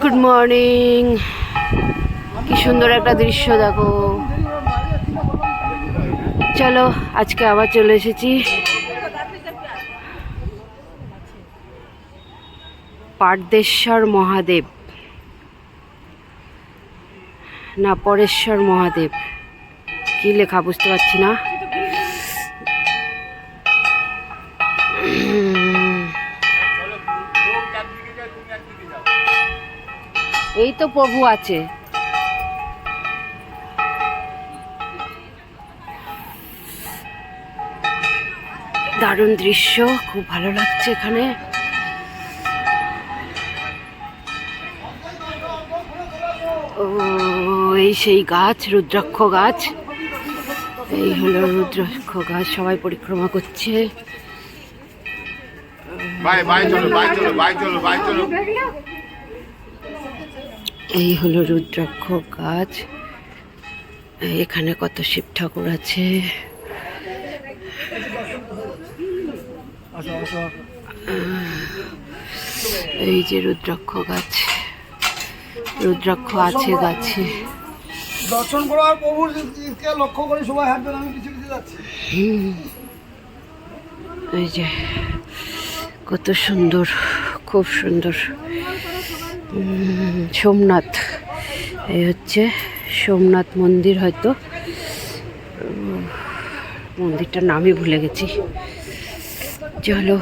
Good morning কি সুন্দর একটা দৃশ্য, দেখো। চলো, আজকে আবার চলে এসেছি। পারদেশ্বর মহাদেব। না, পরেশ্বর মহাদেব। কি লেখা, বুঝতে পারছি না। এই তো প্রভু আছে। দারুণ দৃশ্য, খুব ভালো লাগছে এখানে। ও, এই সেই গাছ, রুদ্রাক্ষ গাছ। এই হলো রুদ্রাক্ষ গাছ, সবাই পরিক্রমা করছে। চলো চলো চলো চলো। এই হলো রুদ্রাক্ষ গাছ। এখানে কত শিব ঠাকুর আছে? এই যে রুদ্রাক্ষ গাছ। রুদ্রাক্ষ আছে গাছে। দর্শন করার প্রভুর লক্ষ্য করে সবাই হাঁটবেন আমি যাচ্ছি। এই যে কত সুন্দর খুব সুন্দর। সোমনাথ। এই হচ্ছে সোমনাথ মন্দির হয়তো। মন্দিরটার নামই ভুলে গেছি। চলো।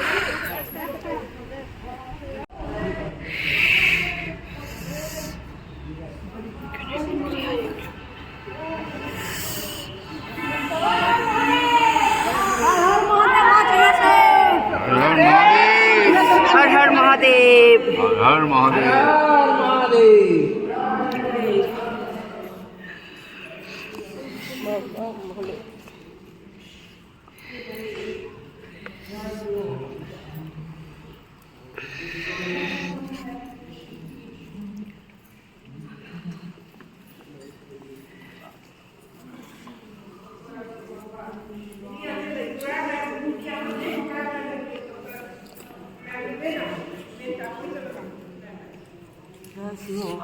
মহাদেব। হর মহাদেব। 给我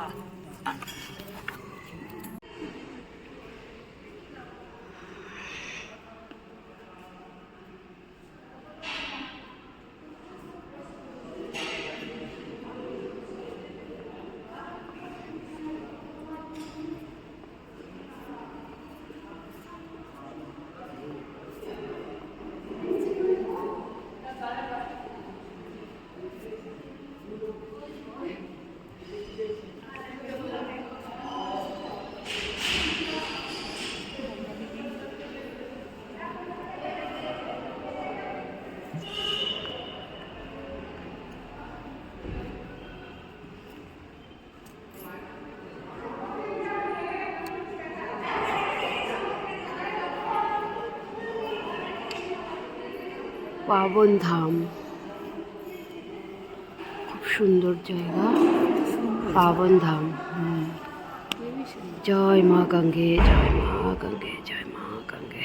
পাবন ধাম খুব সুন্দর জায়গা পাবন ধাম জয় মা গঙ্গে, জয় মা গঙ্গে, জয় মা গঙ্গে।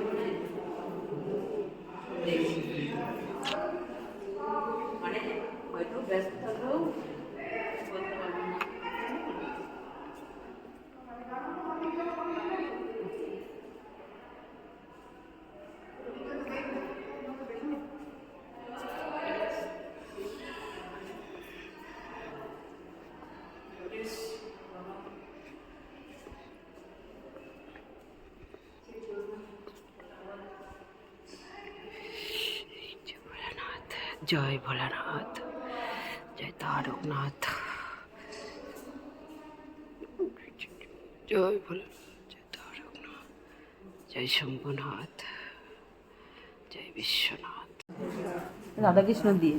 এখানে জয় ভোলানাথ জয় তারকনাথ। জয় ভোলেনাথ জয় তারকনাথ জয় শম্ভুনাথ জয় বিশ্বনাথ। রাধাকৃষ্ণ দিয়ে।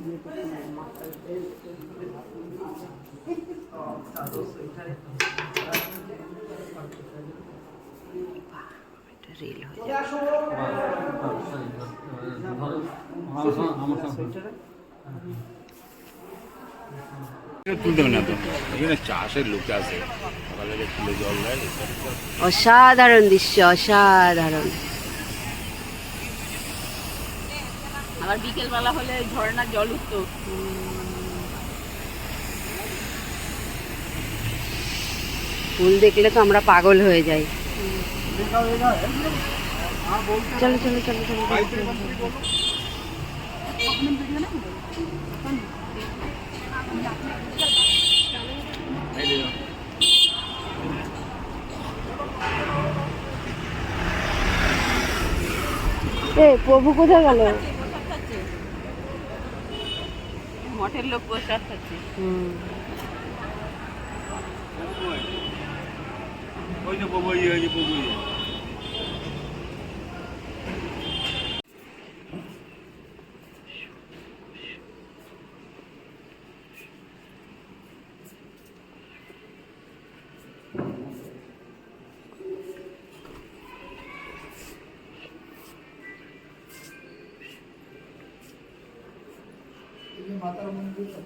এটা রিল হয়ে যাবে। তুলতে না তো। এখানে চাষের লোক আছে। সকালে জল দেয় অসাধারণ দৃশ্য অসাধারণ। আবার বিকেলবেলা হলে ঝর্ণার জল উঠতো। ফুল দেখলে তো আমরা পাগল হয়ে যাই। চলো চলো চলো চলো। এ প্রভু কোথায় গেল? মঠের লোক প্রসাদ খাচ্ছে। হুম। ওই যে ববই ওই যে ববই মাতার જે માતાનું મંદિર છે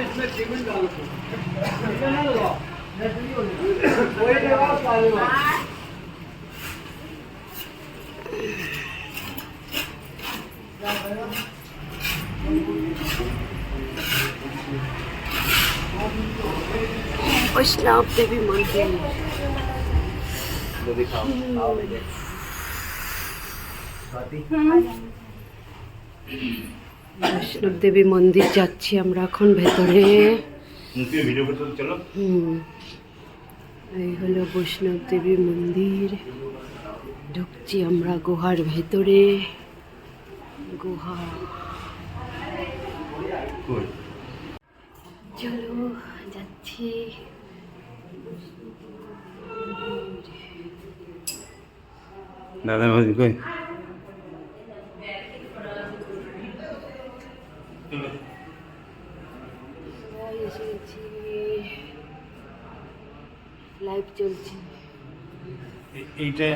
इसमें सीमेंट डालो कोई जवाब মন্দির। বৈষ্ণব দেবী মন্দির যাচ্ছি আমরা এখন ভেতরে। এই হলো বৈষ্ণব দেবী মন্দির। ঢুকছি আমরা গুহার ভেতরে। গুহা। চলো যাচ্ছি। দাদা ভাই কই লাইভ চলছে। এইটা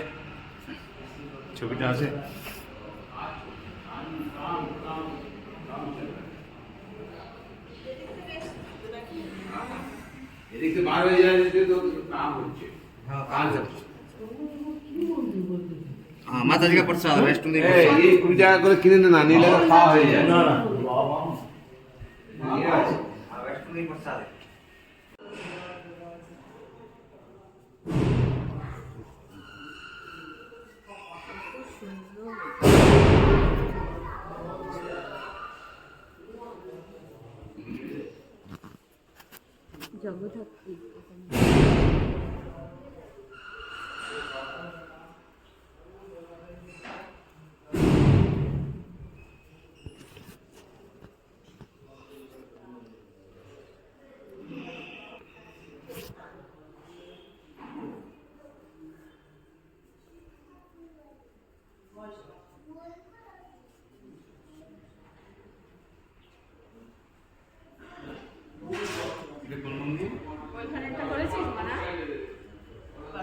ছবিটা আছে। এদিকে বার হয়ে যায় যদি তো काम হচ্ছে কাজ হচ্ছে माता जी का प्रसाद वैष्णो देवी এই प्रसाद। এই কুড়ি টাকা করে কিনে না নিলে তো খাওয়া হয়ে যায় না না हाँ, वैष्णो देवी प्रसाद है জগদ্ধাত্রী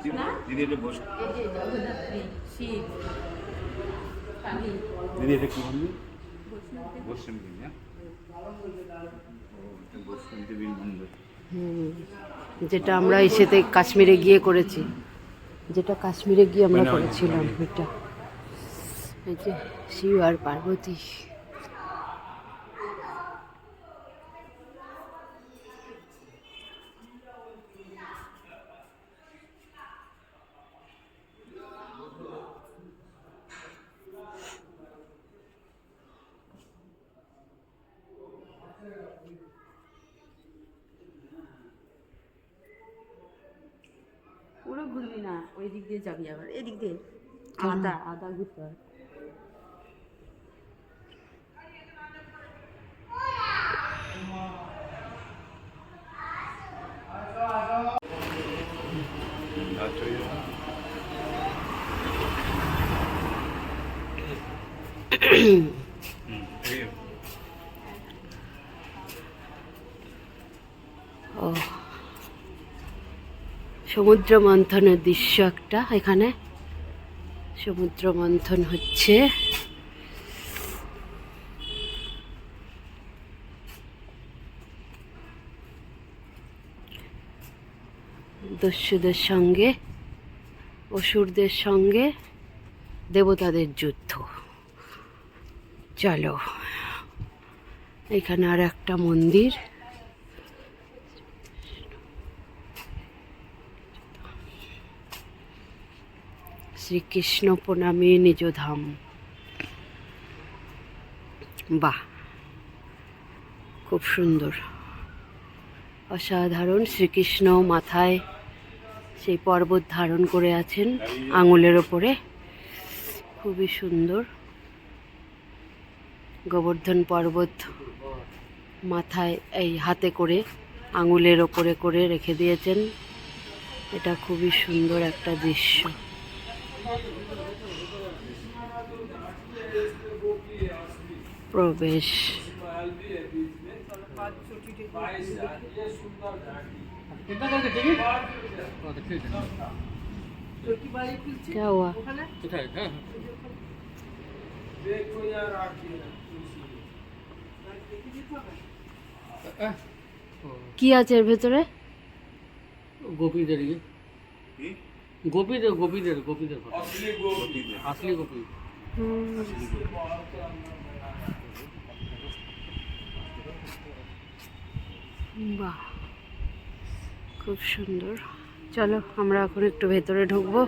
দিদি এটা বস। দিদি এটা কি মন্দির দেবী হ্যাঁ? যেটা আমরা এসেতে কাশ্মীরে গিয়ে করেছি। যেটা কাশ্মীরে গিয়ে আমরা করেছিলাম এটা। এই যে শিব আর পার্বতী। ওই দিক দিয়ে যাবি আবার। এদিক দিয়ে। আদা আদা ঘুরতে হয়। আচ্ছা হুম এই ও। সমুদ্র মন্থনের দৃশ্য একটা এখানে। সমুদ্র মন্থন হচ্ছে। দস্যুদের সঙ্গে, অসুরদের সঙ্গে, দেবতাদের যুদ্ধ। চলো, এখানে আর একটা মন্দির। শ্রীকৃষ্ণ প্রণামী নিজ ধাম বাহ, খুব সুন্দর। অসাধারণ শ্রীকৃষ্ণ মাথায় সেই পর্বত ধারণ করে আছেন আঙুলের ওপরে। খুবই সুন্দর। গোবর্ধন পর্বত মাথায় এই হাতে করে আঙুলের ওপরে করে রেখে দিয়েছেন। এটা খুবই সুন্দর একটা দৃশ্য। প্রবেশ क्या हुआ কি আছে এর ভেতরে গোপীদের ইয়ে গোপীদের গোপীদের গোপীদের। আসলি গোপী বাহ খুব সুন্দর। চলো আমরা এখন একটু ভেতরে ঢুকবো।